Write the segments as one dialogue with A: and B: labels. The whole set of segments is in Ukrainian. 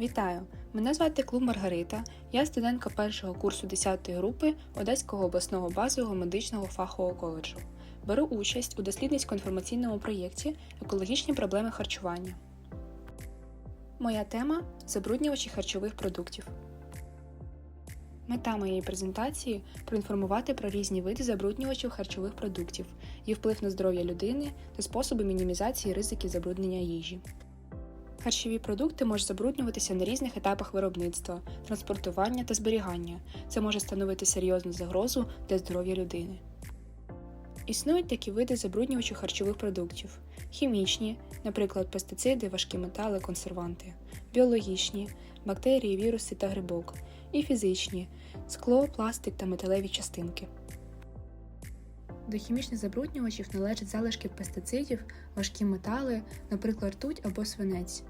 A: Вітаю! Мене звати Клуб Маргарита. Я студентка першого курсу 10 групи Одеського обласного базового медичного фахового коледжу. Беру участь у дослідницько-інформаційному проєкті Екологічні проблеми харчування. Моя тема забруднювачі харчових продуктів. Мета моєї презентації проінформувати про різні види забруднювачів харчових продуктів, їх вплив на здоров'я людини та способи мінімізації ризиків забруднення їжі. Харчові продукти можуть забруднюватися на різних етапах виробництва, транспортування та зберігання. Це може становити серйозну загрозу для здоров'я людини. Існують такі види забруднювачів харчових продуктів: хімічні, наприклад, пестициди, важкі метали, консерванти, біологічні, бактерії, віруси та грибок, і фізичні скло, пластик та металеві частинки. До хімічних забруднювачів належать залишки пестицидів, важкі метали, наприклад, ртуть або свинець.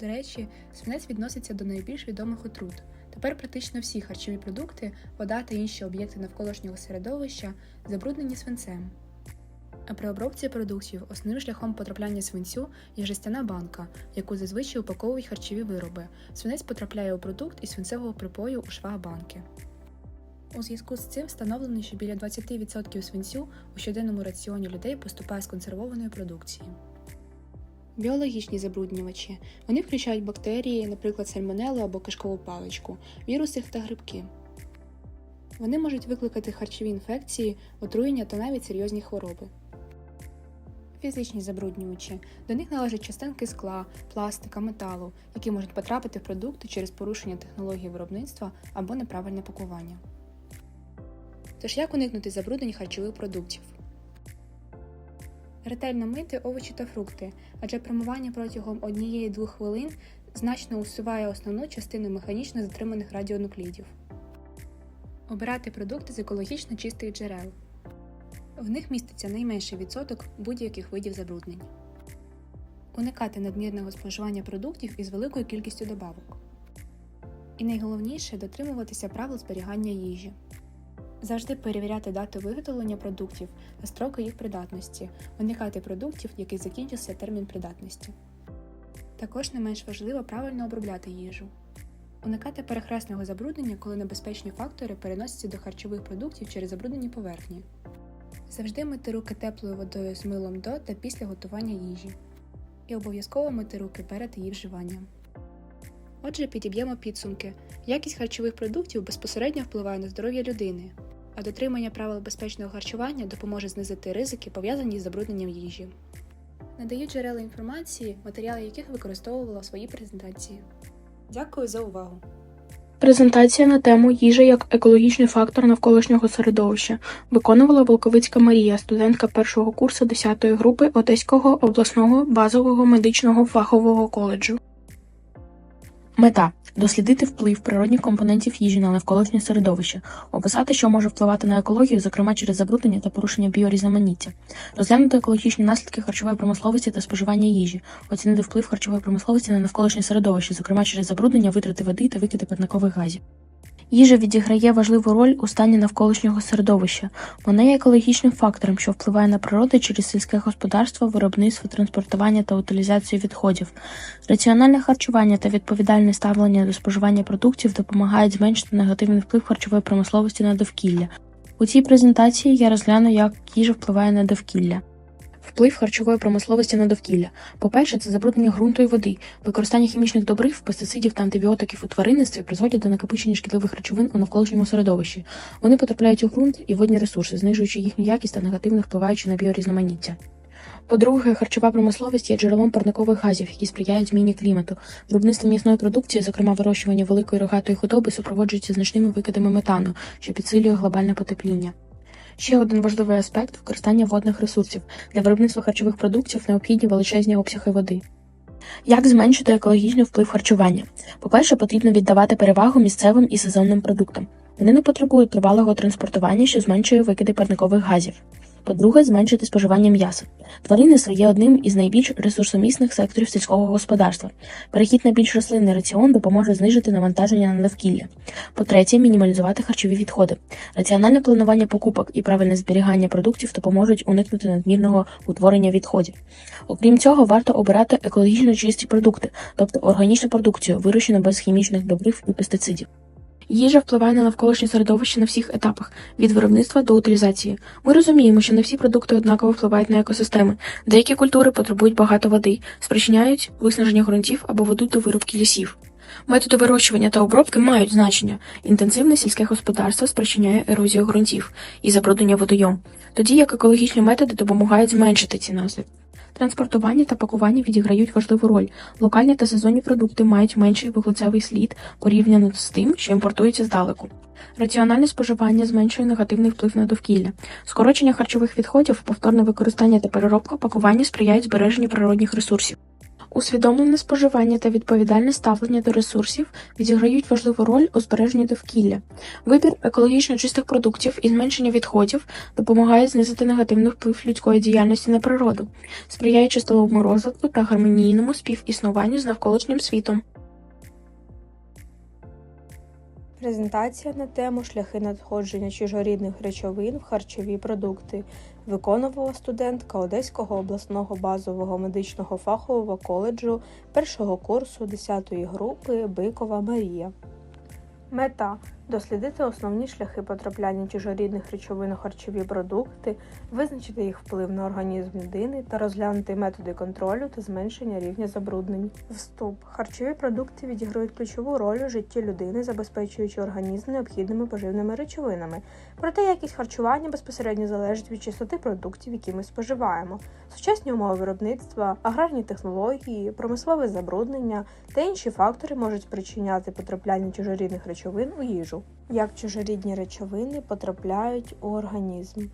A: До речі, свинець відноситься до найбільш відомих отрут. Тепер практично всі харчові продукти, вода та інші об'єкти навколишнього середовища забруднені свинцем. А при обробці продуктів основним шляхом потрапляння свинцю є жестяна банка, в яку зазвичай упаковують харчові вироби. Свинець потрапляє у продукт із свинцевого припою у швах банки. У зв'язку з цим встановлено, що біля 20% свинцю у щоденному раціоні людей поступає з консервованої продукції. Біологічні забруднювачі вони включають бактерії, наприклад, сальмонелу або кишкову паличку, віруси та грибки. Вони можуть викликати харчові інфекції, отруєння та навіть серйозні хвороби. Фізичні забруднювачі до них належать частинки скла, пластика, металу, які можуть потрапити в продукти через порушення технології виробництва або неправильне пакування. Тож як уникнути забруднень харчових продуктів? Ретельно мити овочі та фрукти, адже промивання протягом 1-2 хвилин значно усуває основну частину механічно затриманих радіонуклідів. Обирати продукти з екологічно чистих джерел. В них міститься найменший відсоток будь-яких видів забруднень. Уникати надмірного споживання продуктів із великою кількістю добавок. І найголовніше дотримуватися правил зберігання їжі. Завжди перевіряти дату виготовлення продуктів та строки їх придатності, уникати продуктів, яких закінчився термін придатності. Також не менш важливо правильно обробляти їжу. Уникати перехресного забруднення, коли небезпечні фактори переносяться до харчових продуктів через забруднені поверхні. Завжди мити руки теплою водою з милом до та після готування їжі. І обов'язково мити руки перед її вживанням. Отже, підіб'ємо підсумки. Якість харчових продуктів безпосередньо впливає на здоров'я людини, а дотримання правил безпечного харчування допоможе знизити ризики, пов'язані з забрудненням їжі. Надаю джерела інформації, матеріали яких використовувала в своїй презентації. Дякую за увагу!
B: Презентація на тему Їжа як екологічний фактор навколишнього середовища виконувала Волковицька Марія, студентка першого курсу 10 групи Одеського обласного базового медичного фахового коледжу. Мета дослідити вплив природних компонентів їжі на навколишнє середовище, описати, що може впливати на екологію, зокрема через забруднення та порушення біорізноманіття, розглянути екологічні наслідки харчової промисловості та споживання їжі, оцінити вплив харчової промисловості на навколишнє середовище, зокрема через забруднення, витрати води та викиди парникових газів. Їжа відіграє важливу роль у стані навколишнього середовища. Вона є екологічним фактором, що впливає на природу через сільське господарство, виробництво, транспортування та утилізацію відходів. Раціональне харчування та відповідальне ставлення до споживання продуктів допомагають зменшити негативний вплив харчової промисловості на довкілля. У цій презентації я розгляну, як їжа впливає на довкілля. Вплив харчової промисловості на довкілля. По-перше, це забруднення ґрунту і води. Використання хімічних добрив, пестицидів та антибіотиків у тваринництві призводять до накопичення шкідливих речовин у навколишньому середовищі. Вони потрапляють у ґрунт і водні ресурси, знижуючи їхню якість та негативно впливаючи на біорізноманіття. По-друге, харчова промисловість є джерелом парникових газів, які сприяють зміні клімату. Виробництво м'ясної продукції, зокрема вирощування великої рогатої худоби, супроводжується значними викидами метану, що підсилює глобальне потепління. Ще один важливий аспект використання водних ресурсів. Для виробництва харчових продуктів необхідні величезні обсяги води. Як зменшити екологічний вплив харчування? По-перше, потрібно віддавати перевагу місцевим і сезонним продуктам. Вони не потребують тривалого транспортування, що зменшує викиди парникових газів.
C: По-друге, зменшити споживання м'яса. Тваринництво є одним із найбільш ресурсомісних секторів сільського господарства. Перехід на більш рослинний раціон допоможе знижити навантаження на довкілля. По-третє, мінімалізувати харчові відходи. Раціональне планування покупок і правильне зберігання продуктів допоможуть уникнути надмірного утворення відходів. Окрім цього, варто обирати екологічно чисті продукти, тобто органічну продукцію, вирощену без хімічних добрив і пестицидів.
B: Їжа впливає на навколишнє середовище на всіх етапах від виробництва до утилізації. Ми розуміємо, що не всі продукти однаково впливають на екосистеми. Деякі культури потребують багато води, спричиняють виснаження ґрунтів або ведуть до вирубки лісів. Методи вирощування та обробки мають значення. Інтенсивне сільське господарство спричиняє ерозію ґрунтів і забруднення водойом, тоді як екологічні методи допомагають зменшити ці наслідки. Транспортування та пакування відіграють важливу роль. Локальні та сезонні продукти мають менший вуглецевий слід порівняно з тим, що імпортується здалеку. Раціональне споживання зменшує негативний вплив на довкілля. Скорочення харчових відходів, повторне використання та переробка пакування сприяють збереженню природних ресурсів. Усвідомлене споживання та відповідальне ставлення до ресурсів відіграють важливу роль у збереженні довкілля. Вибір екологічно чистих продуктів і зменшення відходів допомагають знизити негативний вплив людської діяльності на природу, сприяючи сталовому розвитку та гармонійному співіснуванню з навколишнім світом.
A: Презентація на тему Шляхи надходження чужорідних речовин в харчові продукти виконувала студентка Одеського обласного базового медичного фахового коледжу першого курсу 10-ї групи Бикова Марія. Мета дослідити основні шляхи потрапляння чужорідних речовин у харчові продукти, визначити їх вплив на організм людини та розглянути методи контролю та зменшення рівня забруднень. Вступ харчові продукти відіграють ключову роль у житті людини, забезпечуючи організм необхідними поживними речовинами. Проте якість харчування безпосередньо залежить від чистоти продуктів, які ми споживаємо. Сучасні умови виробництва, аграрні технології, промислове забруднення та інші фактори можуть спричиняти потрапляння чужорідних речовин у їжу. Як чужорідні речовини потрапляють у організм?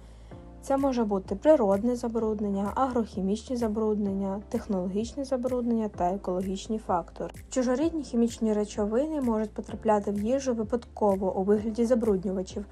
A: Це може бути природне забруднення, агрохімічні забруднення, технологічне забруднення та екологічні фактори. Чужорідні хімічні речовини можуть потрапляти в їжу випадково у вигляді забруднювачів,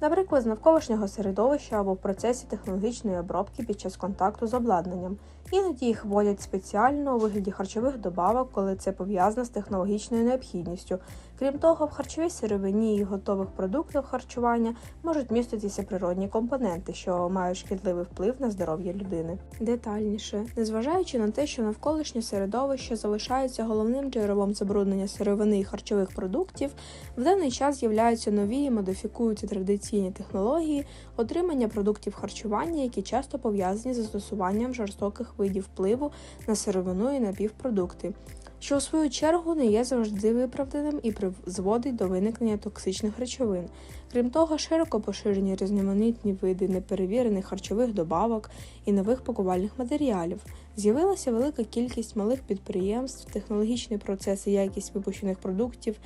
A: наприклад, з навколишнього середовища або в процесі технологічної обробки під час контакту з обладнанням. Іноді їх вводять спеціально у вигляді харчових добавок, коли це пов'язано з технологічною необхідністю. Крім того, в харчовій сировині і готових продуктах харчування можуть міститися природні компоненти, що мають шкідливий вплив на здоров'я людини. Детальніше, незважаючи на те, що навколишнє середовище залишається головним джерелом забруднення сировини і харчових продуктів, в даний час з'являються нові і модифікуються традиційні технології отримання продуктів харчування, які часто пов'язані з застосуванням жорстоких видів впливу на сировину і напівпродукти що у свою чергу не є завжди виправданим і призводить до виникнення токсичних речовин. Крім того, широко поширені різноманітні види неперевірених харчових добавок і нових пакувальних матеріалів. З'явилася велика кількість малих підприємств, технологічний процес і якість випущених продуктів,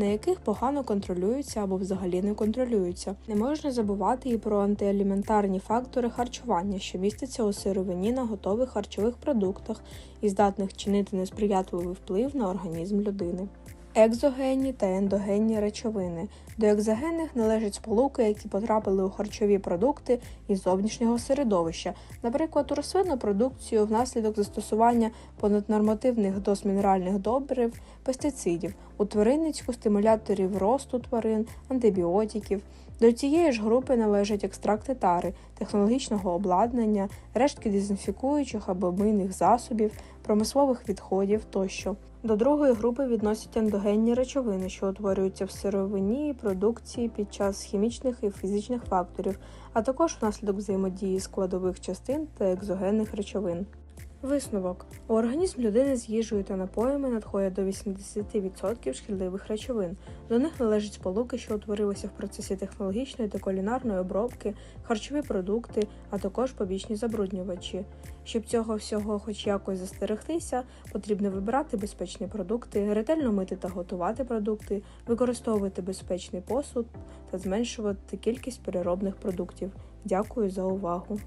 A: на яких погано контролюються або взагалі не контролюються. Не можна забувати і про антиаліментарні фактори харчування, що містяться у сировині на готових харчових продуктах і здатних чинити несприятливий вплив на організм людини. Екзогенні та ендогенні речовини. До екзогенних належать сполуки, які потрапили у харчові продукти із зовнішнього середовища, наприклад, у рослинну продукцію внаслідок застосування понаднормативних доз мінеральних добрив, пестицидів, у тваринницьку стимуляторів росту тварин, антибіотиків. До цієї ж групи належать екстракти тари, технологічного обладнання, рештки дезінфікуючих або мийних засобів, промислових відходів тощо. До другої групи відносять ендогенні речовини, що утворюються в сировині і продукції під час хімічних і фізичних факторів, а також внаслідок взаємодії складових частин та екзогенних речовин. Висновок у організм людини з їжею та напоями надходять до 80% шкідливих речовин. До них належать сполуки, що утворилися в процесі технологічної та кулінарної обробки, харчові продукти, а також побічні забруднювачі. Щоб цього всього хоч якось застерегтися, потрібно вибирати безпечні продукти, ретельно мити та готувати продукти, використовувати безпечний посуд та зменшувати кількість переробних продуктів. Дякую за увагу!